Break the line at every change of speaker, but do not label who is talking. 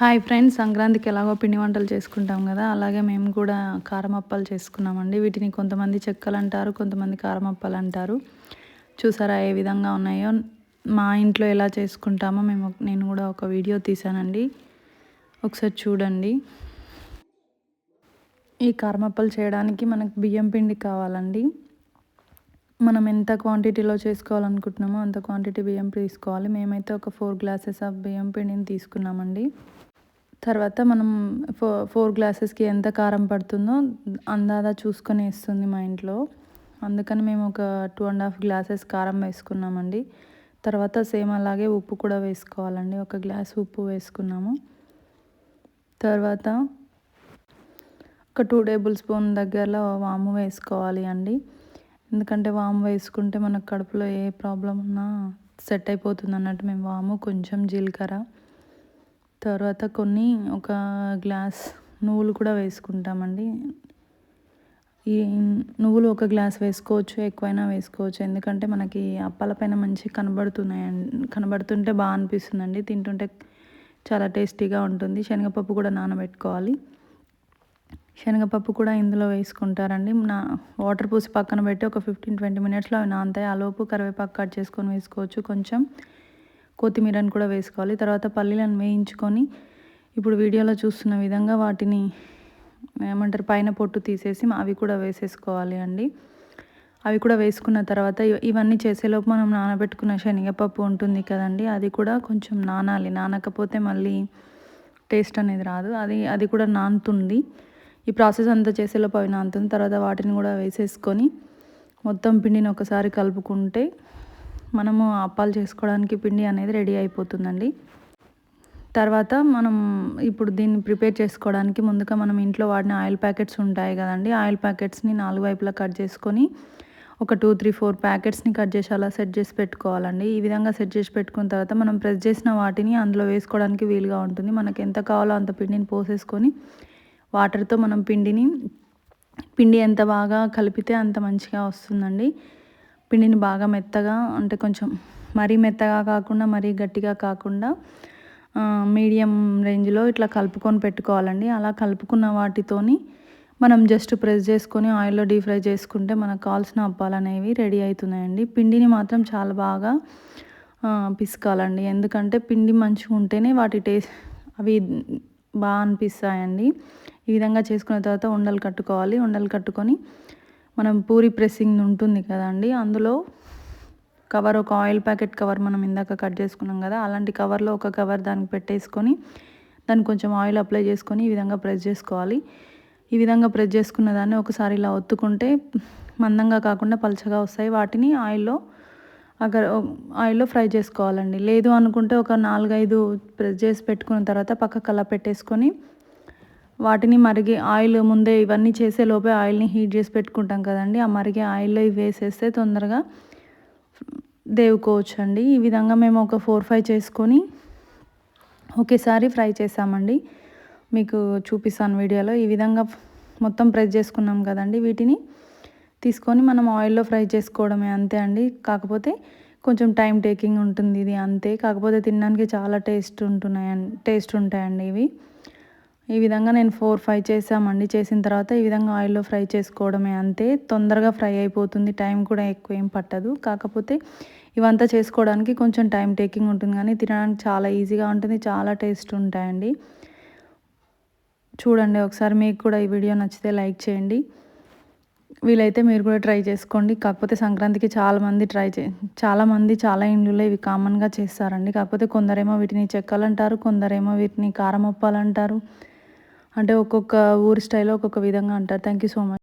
Hi friends సంక్రాంతికి ఎలాగో పిండి వంటలు చేసుకుంటాం కదా అలాగే మేము కూడా కారం అప్పాలు చేసుకున్నామండి. వీటిని కొంతమంది చెక్కలు అంటారు కొంతమంది కారం అప్పాలు అంటారు చూసారా ఏ విధంగా ఉన్నాయో? మా ఇంట్లో ఎలా చేసుకుంటామో మేము నేను కూడా ఒక వీడియో తీసానండి ఒకసారి చూడండి. ఈ కారమప్పలు చేయడానికి మనకు బియ్యం పిండి కావాలండి. మనం ఎంత క్వాంటిటీలో చేసుకోవాలనుకుంటున్నామో అంత క్వాంటిటీ బియ్యం తీసుకోవాలి. మేమైతే ఒక ఫోర్ గ్లాసెస్ ఆఫ్ బియ్యం పిండిని తీసుకున్నామండి. తర్వాత మనం ఫో ఫోర్ గ్లాసెస్కి ఎంత కారం పడుతుందో అందాదా చూసుకొని వేస్తుంది మా ఇంట్లో. అందుకని మేము ఒక టూ అండ్ హాఫ్ గ్లాసెస్ కారం వేసుకున్నామండి. తర్వాత సేమ్ అలాగే ఉప్పు కూడా వేసుకోవాలండి. ఒక గ్లాస్ ఉప్పు వేసుకున్నాము. తర్వాత ఒక టూ టేబుల్ స్పూన్ దగ్గరలో వాము వేసుకోవాలి అండి. ఎందుకంటే వాము వేసుకుంటే మనకు కడుపులో ఏ ప్రాబ్లం ఉన్నా సెట్ అయిపోతుంది అన్నట్టు మేము వాము కొంచెం జీలకర్ర తర్వాత కొన్ని ఒక గ్లాస్ నువ్వులు కూడా వేసుకుంటామండి. ఈ నువ్వులు ఒక గ్లాస్ వేసుకోవచ్చు ఎక్కువైనా వేసుకోవచ్చు. ఎందుకంటే మనకి అప్పల పైన మంచి కనబడుతున్నాయండి కనబడుతుంటే బాగా అనిపిస్తుందండి. తింటుంటే చాలా టేస్టీగా ఉంటుంది. శనగపప్పు కూడా నానబెట్టుకోవాలి. శనగపప్పు కూడా ఇందులో వేసుకుంటారండి. నా వాటర్ పూసి పక్కన పెట్టి ఒక ఫిఫ్టీన్ ట్వంటీ మినిట్స్లో అవి నానతాయి. ఆలోపు కరివేపాకు కట్ చేసుకొని వేసుకోవచ్చు. కొంచెం కొత్తిమీరని కూడా వేసుకోవాలి. తర్వాత పల్లీలను వేయించుకొని ఇప్పుడు వీడియోలో చూస్తున్న విధంగా వాటిని ఏమంటారు పైన పొట్టు తీసేసి అవి కూడా వేసేసుకోవాలి అండి. అవి కూడా వేసుకున్న తర్వాత ఇవన్నీ చేసేలోపు మనం నానబెట్టుకున్న శనగపప్పు ఉంటుంది కదండి అది కూడా కొంచెం నానాలి. నానకపోతే మళ్ళీ టేస్ట్ అనేది రాదు. అది అది కూడా నానుతుంది. ఈ ప్రాసెస్ అంతా చేసేలోపు అవి నానుతుంది. తర్వాత వాటిని కూడా వేసేసుకొని మొత్తం పిండిని ఒకసారి కలుపుకుంటే మనము అప్పాలు చేసుకోవడానికి పిండి అనేది రెడీ అయిపోతుందండి. తర్వాత మనం ఇప్పుడు దీన్ని ప్రిపేర్ చేసుకోవడానికి ముందుగా మనం ఇంట్లో వాడిన ఆయిల్ ప్యాకెట్స్ ఉంటాయి కదండి. ఆయిల్ ప్యాకెట్స్ని నాలుగు వైపులా కట్ చేసుకొని ఒక టూ త్రీ ఫోర్ ప్యాకెట్స్ని కట్ చేసి అలా సెట్ చేసి పెట్టుకోవాలండి. ఈ విధంగా సెట్ చేసి పెట్టుకున్న తర్వాత మనం ప్రెస్ చేసిన వాటిని అందులో వేసుకోవడానికి వీలుగా ఉంటుంది. మనకు ఎంత కావాలో అంత పిండిని పోసేసుకొని వాటర్తో మనం పిండిని పిండి ఎంత బాగా కలిపితే అంత మంచిగా వస్తుందండి. పిండిని బాగా మెత్తగా అంటే కొంచెం మరీ మెత్తగా కాకుండా మరీ గట్టిగా కాకుండా మీడియం రేంజ్లో ఇట్లా కలుపుకొని పెట్టుకోవాలండి. అలా కలుపుకున్న వాటితోని మనం జస్ట్ ప్రెస్ చేసుకొని ఆయిల్లో డీప్ ఫ్రై చేసుకుంటే మనకు కావాల్సిన అప్పాలు అనేవి రెడీ అవుతున్నాయండి. పిండిని మాత్రం చాలా బాగా పిసకాలండి. ఎందుకంటే పిండి మంచిగా ఉంటేనే వాటి టేస్ట్ అవి బాగా అనిపిస్తాయండి. ఈ విధంగా చేసుకున్న తర్వాత ఉండలు కట్టుకోవాలి. ఉండలు కట్టుకొని మనం పూరి ప్రెస్సింగ్ ఉంటుంది కదండి అందులో కవర్ ఒక ఆయిల్ ప్యాకెట్ కవర్ మనం ఇందాక కట్ చేసుకున్నాం కదా అలాంటి కవర్లో ఒక కవర్ దానికి పెట్టేసుకొని దానికి కొంచెం ఆయిల్ అప్లై చేసుకొని ఈ విధంగా ప్రెస్ చేసుకోవాలి. ఈ విధంగా ప్రెస్ చేసుకున్న దాన్ని ఒకసారి ఇలా ఒత్తుకుంటే మందంగా కాకుండా పలచగా వస్తాయి. వాటిని ఆయిల్లో అక్కడ ఆయిల్లో ఫ్రై చేసుకోవాలండి. లేదు అనుకుంటే ఒక నాలుగైదు ప్రెస్ చేసి పెట్టుకున్న తర్వాత పక్కకు అలా పెట్టేసుకొని వాటిని మరిగి ఆయిల్ ముందే ఇవన్నీ చేసే లోపే ఆయిల్ని హీట్ చేసి పెట్టుకుంటాం కదండి. ఆ మరిగే ఆయిల్లో ఇవి వేసేస్తే తొందరగా దేవుకోవచ్చు అండి ఈ విధంగా మేము ఒక ఫోర్ ఫైవ్ చేసుకొని ఒకేసారి ఫ్రై చేసామండి. మీకు చూపిస్తాను వీడియోలో. ఈ విధంగా మొత్తం ప్రెస్ చేసుకున్నాం కదండి వీటిని. తీసుకొని మనం ఆయిల్లో ఫ్రై చేసుకోవడమే అంతే అండి. కాకపోతే కొంచెం టైం టేకింగ్ ఉంటుంది ఇది అంతే. కాకపోతే తినడానికి చాలా టేస్ట్ ఉంటున్నాయండి టేస్ట్ ఉంటాయండి ఇవి. ఈ విధంగా నేను ఫోర్ ఫైవ్ చేసామండి చేసిన తర్వాత ఈ విధంగా ఆయిల్లో ఫ్రై చేసుకోవడమే అంతే. తొందరగా ఫ్రై అయిపోతుంది. టైం కూడా ఎక్కువ ఏం పట్టదు. కాకపోతే ఇవంతా చేసుకోవడానికి కొంచెం టైం టేకింగ్ ఉంటుంది. కానీ తినడానికి చాలా ఈజీగా ఉంటుంది. చాలా టేస్ట్ ఉంటాయండి. చూడండి ఒకసారి మీకు కూడా ఈ వీడియో నచ్చితే లైక్ చేయండి. వీలైతే మీరు కూడా ట్రై చేసుకోండి. కాకపోతే సంక్రాంతికి చాలామంది ట్రై చే చాలామంది చాలా ఇండ్లలో ఇవి కామన్గా చేస్తారండి. కాకపోతే కొందరేమో వీటిని చెక్కలంటారు కొందరేమో వీటిని కారం అంటారు అంటే ఒక్కొక్క ఊరి స్టైల్లో ఒక్కొక్క విధంగా అంటారు. Thank you so much